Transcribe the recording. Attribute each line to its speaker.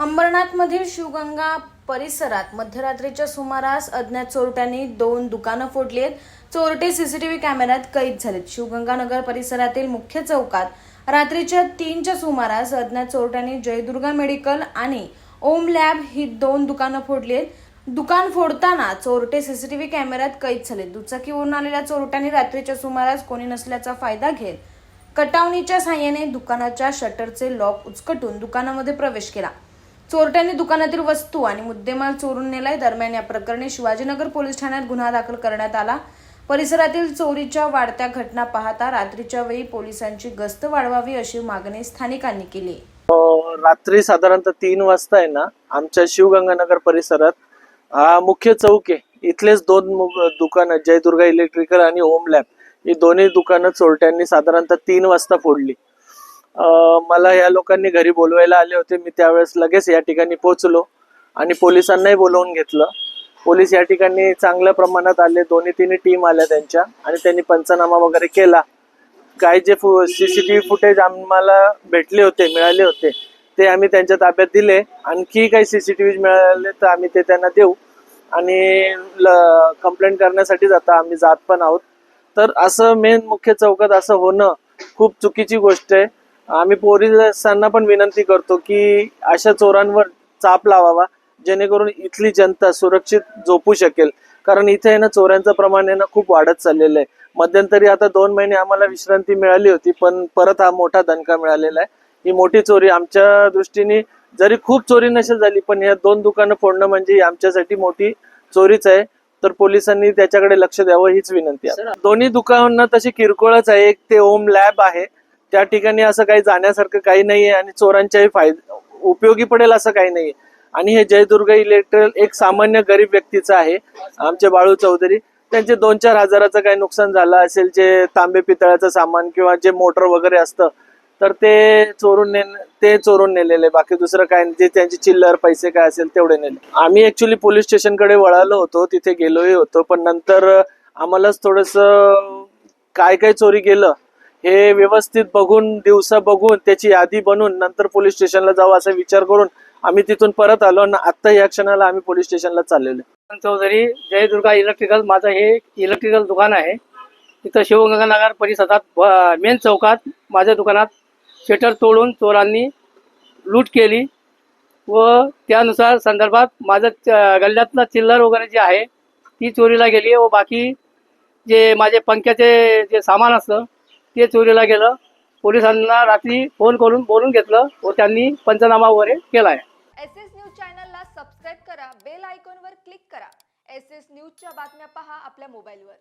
Speaker 1: अंबरनाथमधील शिवगंगा परिसरात मध्यरात्रीच्या सुमारास अज्ञात चोरट्यांनी दोन दुकानं फोडली आहेत. चोरटे सीसीटीव्ही कॅमेऱ्यात कैद झालेत. शिवगंगानगर परिसरातील मुख्य चौकात रात्रीच्या तीनच्या सुमारास अज्ञात चोरट्यांनी जयदुर्गा मेडिकल आणि ओम लॅब ही दोन दुकानं फोडली आहेत. दुकान फोडताना चोरटे सीसीटीव्ही कॅमेऱ्यात कैद झाले दुचाकीवरून आलेल्या चोरट्यांनी रात्रीच्या सुमारास कोणी नसल्याचा फायदा घेत कटावणीच्या साह्याने दुकानाच्या शटरचे लॉक उचकटून दुकानामध्ये प्रवेश केला. चोरट्यांनी दुकानातील वस्तू आणि मुद्देमाल चोरून नेलाय. दरम्यान या प्रकरणी शिवाजीनगर पोलीस ठाण्यात गुन्हा दाखल करण्यात आला. परिसरातील चोरीच्या वाढत्या घटना पाहता रात्रीच्या वेळी पोलिसांची गस्त वाढवावी अशी मागणी स्थानिकांनी केली.
Speaker 2: रात्री साधारणतः तीन वाजता आहे ना आमच्या शिवगंगानगर परिसरात मुख्य चौक आहे. इथलेच दोन मु- दुकानं जयदुर्गा इलेक्ट्रिकल आणि ओम लॅब. ही दोन्ही दुकानं चोरट्यांनी साधारणतः तीन वाजता फोडली. मला या लोकांनी घरी बोलवायला आले होते. मी त्यावेळेस लगेच या ठिकाणी पोहोचलो आणि पोलिसांनाही बोलवून घेतलं. पोलीस या ठिकाणी चांगल्या प्रमाणात आले. दोन्ही तिन्ही टीम आल्या त्यांच्या आणि त्यांनी पंचनामा वगैरे केला. काय जे फु C C T V footage आम्हाला भेटले होते मिळाले होते ते आम्ही त्यांच्या ताब्यात दिले. आणखी काही सी सी टी व्ही मिळाले तर आम्ही ते त्यांना देऊ. आणि कंप्लेंट करण्यासाठीच आता आम्ही जात पण आहोत. तर असं मेन मुख्य चौकात असं होणं खूप चुकीची गोष्ट आहे. आम्ही पोलिसांना पण विनंती करतो की अशा चोरांवर चाप लावावा जेणेकरून इथली जनता सुरक्षित झोपू शकेल. कारण इथे आहे ना चोऱ्यांचं प्रमाण आहे ना खूप वाढत चाललेलं आहे. मध्यंतरी आता दोन महिने आम्हाला विश्रांती मिळाली होती पण परत हा मोठा दणका मिळालेला आहे. ही मोठी चोरी आमच्या दृष्टीने जरी खूप चोरी नसेल झाली पण या दोन दुकानं फोडणं म्हणजे आमच्यासाठी मोठी चोरीच आहे. तर पोलिसांनी त्याच्याकडे लक्ष द्यावं हीच विनंती आहे. दोन्ही दुकानं तशी किरकोळच आहे. एक ते ओम लॅब आहे त्या ठिकाणी असं काही जाण्यासारखं काही नाहीये आणि चोरांच्याही फायदा उपयोगी पडेल असं काही नाहीये. आणि हे जयदुर्ग इलेक्ट्रिकल एक सामान्य गरीब व्यक्तीचं आहे आमचे बाळू चौधरी. त्यांचे दोन चार हजाराचं काही नुकसान झालं असेल जे तांबे पितळाचं सामान किंवा जे मोटर वगैरे असतं तर ते चोरून ने ते चोरून नेलेले. बाकी दुसरं काय नाही. जे त्यांचे चिल्लर पैसे काय असेल तेवढे नेले. आम्ही ऍक्च्युली पोलीस स्टेशनकडे वळालो होतो तिथे गेलोही होतो पण नंतर आम्हालाच थोडस काय काय चोरी गेलं हे व्यवस्थित बघून दिवसा बघून त्याची यादी बनवून नंतर पोलीस स्टेशनला जाऊ असा विचार करून आम्ही तिथून परत आलो आणि आत्ता या क्षणाला आम्ही पोलीस स्टेशनला चाललेलो
Speaker 3: चौधरी जयदुर्गा इलेक्ट्रिकल माझं हे इलेक्ट्रिकल दुकान आहे. इथं शिवगंगानगर परिसरात मेन चौकात माझ्या दुकानात शटर तोडून चोरांनी लूट केली व त्यानुसार संदर्भात माझं च- गल्ल्यातलं चिल्लर वगैरे जे आहे ती चोरीला गेली व बाकी जे माझे पंख्याचे जे सामान असतं ते चोरीला गेलं. पोलिसांना रात्री फोन करून बोलून घेतलं व त्यांनी पंचनामा वगैरे केला आहे
Speaker 4: एस एस न्यूज चॅनलला सबस्क्राईब करा बेल आयकॉनवर क्लिक करा. एस एस न्यूजच्या बातम्या पहा आपल्या मोबाईलवर.